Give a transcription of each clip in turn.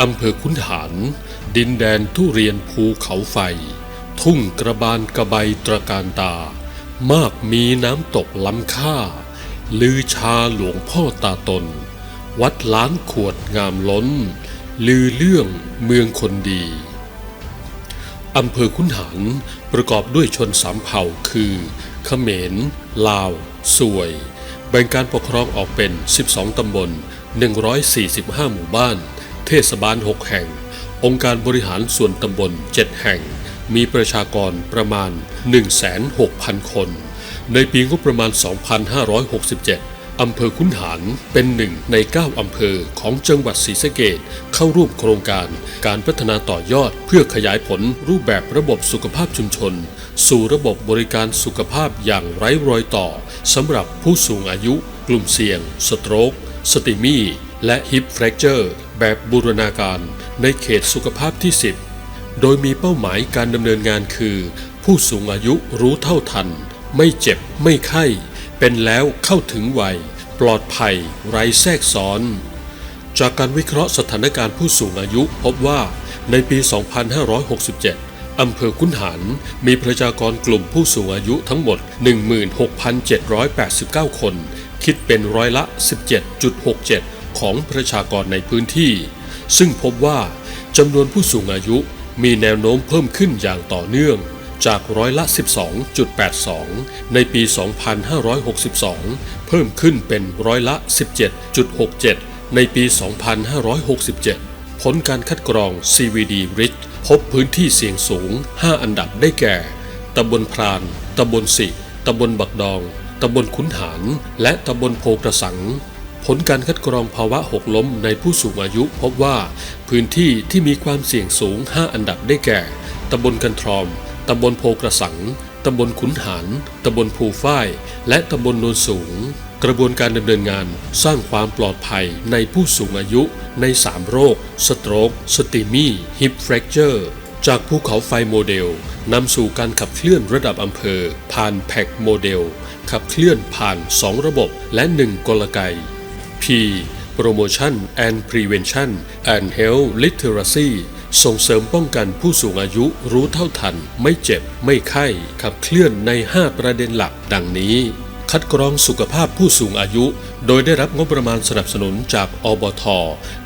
อำเภอขุนหารดินแดนทุเรียนภูเขาไฟ ทุ่งกระบานกระใบตระการตา มากมีน้ำตกล้ำค่า ลือชาหลวงพ่อตาตน วัดล้านขวดงามล้น ลือเรื่องเมืองคนดีอำเภอขุนหารประกอบด้วยชนสามเผ่าคือเขมร ลาว สวย แบ่งการปกครองออกเป็น 12 ตำบล 145 หมู่บ้าน เทศบาล 6 แห่ง องค์การบริหารส่วนตำบล 7 แห่ง มีประชากรประมาณ 16,000คน ในปีงบประมาณ 2567 อำเภอขุนหารเป็นหนึ่งใน 9 อำเภอของจังหวัดศรีสะเกษเข้าร่วมโครงการการพัฒนาต่อยอดเพื่อขยายผลรูปแบบระบบสุขภาพชุมชน สู่ระบบบริการสุขภาพอย่างไร้รอยต่อสำหรับผู้สูงอายุ กลุ่มเสี่ยง สโตรก สติมี และฮิปแฟรกเจอร์แบบบูรณาการในเขตสุขภาพที่ 10 โดยมีเป้าหมายการดำเนินงานคือ ผู้สูงอายุรู้เท่าทัน ไม่เจ็บไม่ไข้ เป็นแล้วเข้าถึงวัย ปลอดภัย ไร้แทรกซ้อน จากการวิเคราะห์สถานการณ์ผู้สูงอายุพบว่าในปี 2567อำเภอคุนหารมีประชากรกลุ่มผู้สูงอายุทั้งหมด 16,789 คน คิดเป็นร้อยละ 17.67 ของประชากรในพื้นที่ ซึ่งพบว่าจำนวนผู้สูงอายุมีแนวโน้มเพิ่มขึ้นอย่างต่อเนื่องจากร้อยละ 12.82 ในปี 2562 เพิ่มขึ้นเป็นร้อยละ 17.67 ในปี 2567 ผลการคัดกรอง CVD RICH พบพื้นที่เสี่ยงสูง 5 อันดับได้แก่ ตำบลพราน ตำบลสิ ตำบลบักดอง ตำบลขุนหาร และตำบลโพกระสัง ผลการคัดกรองภาวะหกล้มในผู้สูงอายุพบว่า พื้นที่ที่มีความเสี่ยงสูง 5 อันดับได้แก่ ตำบลกันทรอม ตำบลโพกระสัง ตำบลขุนหารตำบลภูฝ้าย และตำบลโนนสูง กระบวนการดำเนินงานสร้างความปลอดภัยในผู้สูงอายุใน 3 โรค สโตรก สติมีฮิปแฟรกเจอร์ จากภูเขาไฟโมเดลนำสู่การขับเคลื่อนระดับอำเภอ ผ่านแพ็กโมเดล ขับเคลื่อนผ่าน 2 ระบบและ 1 กลไก P Promotion and Prevention and Health Literacy ส่งเสริมป้องกันผู้สูงอายุรู้เท่าทัน ไม่เจ็บ ไม่ไข้ขับเคลื่อนใน 5 ประเด็นหลัก ดังนี้ คัดกรองสุขภาพผู้สูงอายุ โดยได้รับงบประมาณสนับสนุนจากอบท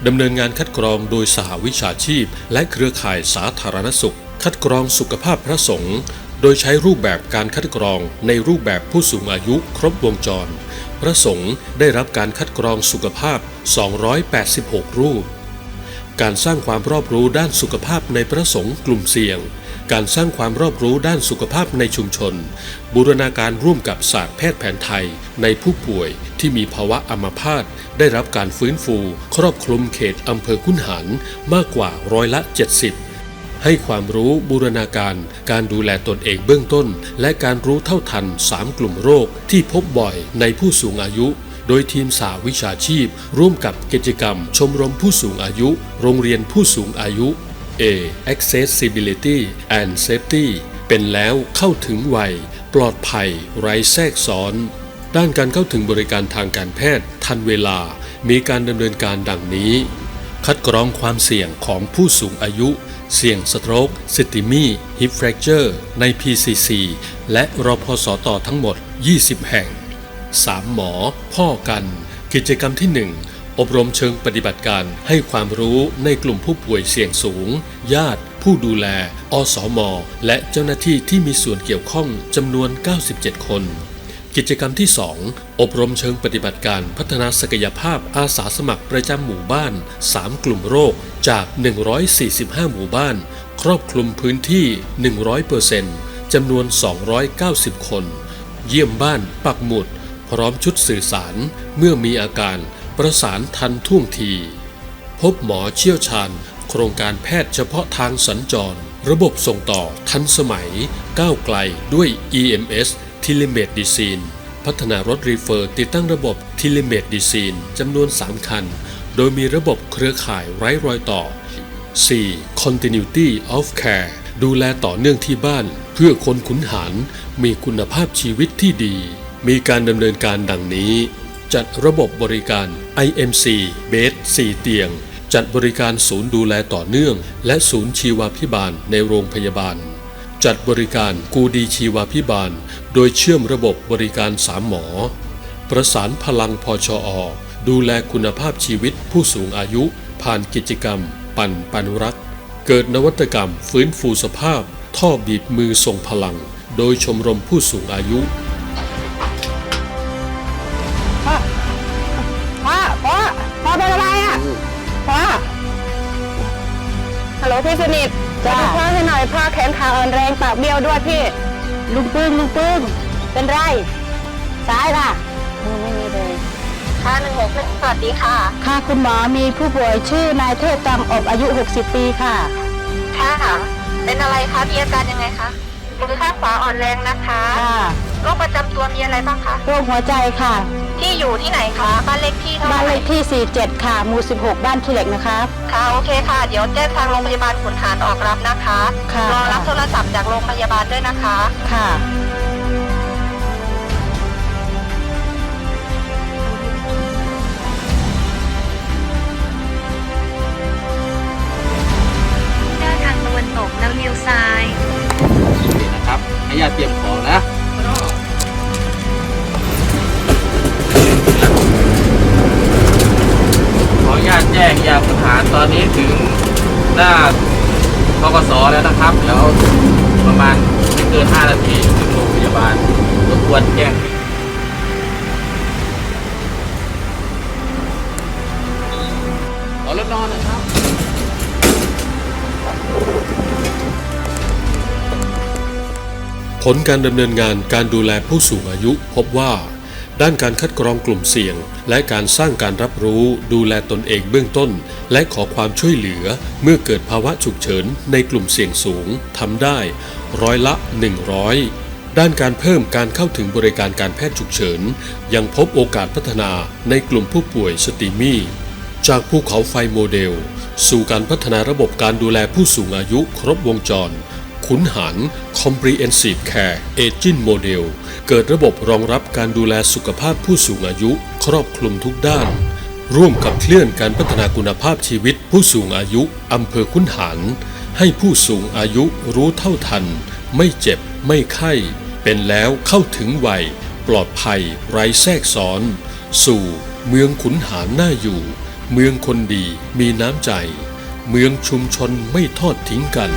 ดำเนินงานคัดกรองโดยสหวิชาชีพ และเครือข่ายสาธารณสุข คัดกรองสุขภาพพระสงฆ์ โดยใช้รูปแบบการคัดกรองในรูปแบบผู้สูงอายุครบวงจร พระสงฆ์ได้รับการคัดกรองสุขภาพ 286 รูป การสร้างความรอบรู้ด้านสุขภาพในพระสงฆ์กลุ่มเสี่ยง การสร้างความรอบรู้ด้านสุขภาพในชุมชน บูรณาการร่วมกับศาสตร์แพทย์แผนไทย ในผู้ป่วยที่มีภาวะอัมพาตได้รับการฟื้นฟู ครอบคลุมเขตอำเภอคุนหารมากกว่าร้อยละ 70 ให้ความรู้บูรณาการ การดูแลตนเองเบื้องต้น และการรู้เท่าทัน 3 กลุ่มโรคที่พบบ่อยในผู้สูงอายุโดยทีมสาวิชาชีพ ร่วมกับกิจกรรม ชมรมผู้สูงอายุ โรงเรียนผู้สูงอายุ A Accessibility and Safety เป็นแล้วเข้าถึงไวปลอดภัย ไร้แทรกซ้อน ด้านการเข้าถึงบริการทางการแพทย์ ทันเวลา มีการดำเนินการดังนี้ คัดกรองความเสี่ยงของผู้สูงอายุ เสี่ยงสโตรกซิติมีฮิปแฟรกเจอร์ใน PCC และรพสตทั้งหมด 20 แห่ง 3 หมอ พ่อกัน กิจกรรมที่ 1 อบรมเชิงปฏิบัติการให้ความรู้ในกลุ่มผู้ป่วยเสี่ยงสูง ญาติ ผู้ดูแล อสมและเจ้าหน้าที่ที่มีส่วนเกี่ยวข้องจำนวน 97 คน กิจกรรมที่ 2 อบรมเชิงปฏิบัติการพัฒนาศักยภาพอาสาสมัครประจำหมู่บ้าน 3 กลุ่มโรคจาก 145 หมู่บ้าน ครอบคลุมพื้นที่ 100%จำนวน 290 คน เยี่ยมบ้านปักหมุด พร้อมชุดสื่อสาร เมื่อมีอาการประสานทันท่วงที พบหมอเชี่ยวชาญ โครงการแพทย์เฉพาะทางสัญจร ระบบส่งต่อทันสมัยก้าวไกลด้วย EMS ทิลิเมดดีซีน พัฒนารถรีเฟอร์ติดตั้งระบบทิลิเมดดีซีนจำนวน 3 คัน โดยมีระบบเครือข่ายไร้รอยต่อ 4. Continuity of Care ดูแลต่อเนื่องที่บ้าน เพื่อคนขุนหารมีคุณภาพชีวิตที่ดี มีการดำเนินการดังนี้ จัดระบบบริการ IMC Bed 4เตียง จัดบริการศูนย์ดูแลต่อเนื่อง และศูนย์ชีวาพิบาลในโรงพยาบาล จัดบริการกูดีชีวาพิบาล โดยเชื่อมระบบบริการสามหมอ ประสานพลังพชอ ดูแลคุณภาพชีวิตผู้สูงอายุ ผ่านกิจกรรม ปั่นปันรัก เกิดนวัตกรรมฟื้นฟูสภาพ ท่อบีบมือทรงพลัง โดยชมรมผู้สูงอายุพ่อพ่อพ่อพ่อเป็นอะไรอะพ่อฮัลโหลพี่สนิท จ้ามาดูพ่อให้หน่อยพ่อแขนขาอ่อนแรงปากเบี้ยวด้วยพี่ ลุงปึ้งลุงปึ้งเป็นไร ซ้ายล่ะมือไม่มีเลยค่ะหนึ่งหกหนึ่งสวัสดีค่ะ ค่ะคุณหมอมีผู้ป่วยชื่อนายเทพตังอบอายุ 60 ปีค่ะ ค่ะ เป็นอะไรคะ มีอาการยังไงคะมือข้างขวาอ่อนแรงนะคะ ค่ะ โรคประจำตัวมีอะไรบ้างคะ โรคหัวใจค่ะ ที่อยู่ที่ไหนคะ บ้านเลขที่เท่าไหบ้านเลร่ขที่ 47 ค่ะหมู่16 บ้านขี้เหล็กนะคะค่ะโอเคค่ะ เดี๋ยวแจ้งทางโรงพยาบาลขุนหารออกรับนะคะค่ะ รอรับโทรศัพท์จากโรงพยาบาลด้วยนะคะ ค่ะ หน้าพกสแล้วนะครับ เดี๋ยวประมาณไม่เกิน 5 นาทีถึงโรงพยาบาลรบกวนแจ้งขอรถนอนนะครับผลการดำเนินงานการดูแลผู้สูงอายุพบว่า ด้านการคัดกรองกลุ่มเสี่ยง และการสร้างการรับรู้ดูแลตนเองเบื้องต้น และขอความช่วยเหลือเมื่อเกิดภาวะฉุกเฉินในกลุ่มเสี่ยงสูงทำได้ ร้อยละ 100 ด้านการเพิ่มการเข้าถึงบริการการแพทย์ฉุกเฉิน ยังพบโอกาสพัฒนาในกลุ่มผู้ป่วยสตรีมี่จากภูเขาไฟโมเดล สู่การพัฒนาระบบการดูแลผู้สูงอายุครบวงจร ขุนหาร Comprehensive Care Aging Model เกิดระบบรองรับการดูแลสุขภาพผู้สูงอายุ ครอบคลุมทุกด้าน ร่วมกับเคลื่อนการพัฒนาคุณภาพชีวิตผู้สูงอายุอำเภอขุนหาร ให้ผู้สูงอายุรู้เท่าทัน ไม่เจ็บไม่ไข้ เป็นแล้วเข้าถึงวัย ปลอดภัย ไร้แทรกซ้อน สู่ เมืองขุนหารน่าอยู่ เมืองคนดีมีน้ำใจเมืองชุมชนไม่ทอดทิ้งกัน